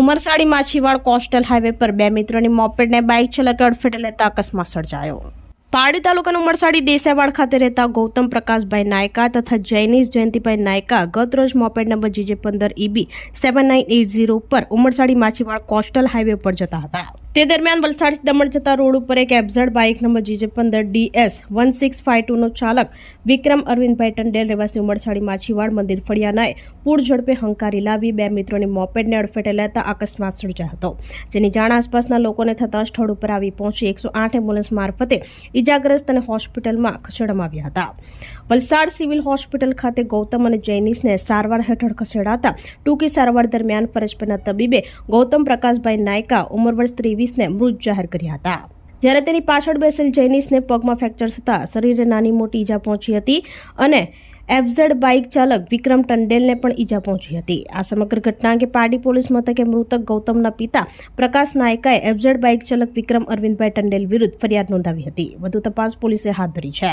ઉમરસાડી માછીવાડ coastal highway પર બે મિત્રોની મોપેડને બાઇક ચાલકે અડફેટે લેતા અકસ્માત સર્જાયો. પારડી તાલુકાના ઉમરસાડી દેસાઈવાડ ખાતે રહેતા ગૌતમ પ્રકાશભાઈ નાયકા તથા જૈનીશ જયંતિભાઈ નાયકા ગત રોજ મોપેડ નંબર જીજે પંદર EB seven nine eight zero પર ઉમરસાડી માછીવાડ કોસ્ટલ હાઈવે પર જતા હતા. તે દરમિયાન વલસાડથી દમણ જતા રોડ ઉપર એક એબઝડ બાઇક નંબર જીજે પંદર ડીએસ વન સિક્સ ફાઇવ ટુનો ચાલક વિક્રમ અરવિંદભાઈ ટંડેલ રહેવાસી ઉમરછાડી માછીવાડ મંદિર ફળિયાનાએ પૂર ઝડપે હંકારી લાવી બે મિત્રોની મોપેડને અડફેટે લેતા અકસ્માત સર્જાયો હતો. જેની જાણ આસપાસના લોકોને થતાં સ્થળ ઉપર આવી પહોંચી એકસો આઠ એમ્બ્યુલન્સ મારફતે ઇજાગ્રસ્તને હોસ્પિટલમાં ખસેડવામાં આવ્યા હતા. વલસાડ સિવિલ હોસ્પિટલ ખાતે ગૌતમ અને જૈનિસને સારવાર હેઠળ ખસેડાતા ટૂંકી સારવાર દરમિયાન ફરજ પરના તબીબે ગૌતમ પ્રકાશભાઈ નાયકા ઉંમર વર્ષ ત્રેવીસને મૃત જાહેર કર્યા હતા. જ્યારે તેની પાછળ બેસેલ જૈનિસને પગમાં ફ્રેક્ચર થતાં શરીરે નાની મોટી ઈજા પહોંચી હતી અને એફઝેડ બાઇક ચાલક વિક્રમ ટંડેલને પણ ઈજા પહોંચી હતી. આ સમગ્ર ઘટના અંગે પારડી પોલીસ મથકે મૃતક ગૌતમના પિતા પ્રકાશ નાયકાએ એફઝેડ બાઇક ચાલક વિક્રમ અરવિંદભાઈ ટંડેલ વિરુદ્ધ ફરિયાદ નોંધાવી હતી. વધુ તપાસ પોલીસે હાથ ધરી છે.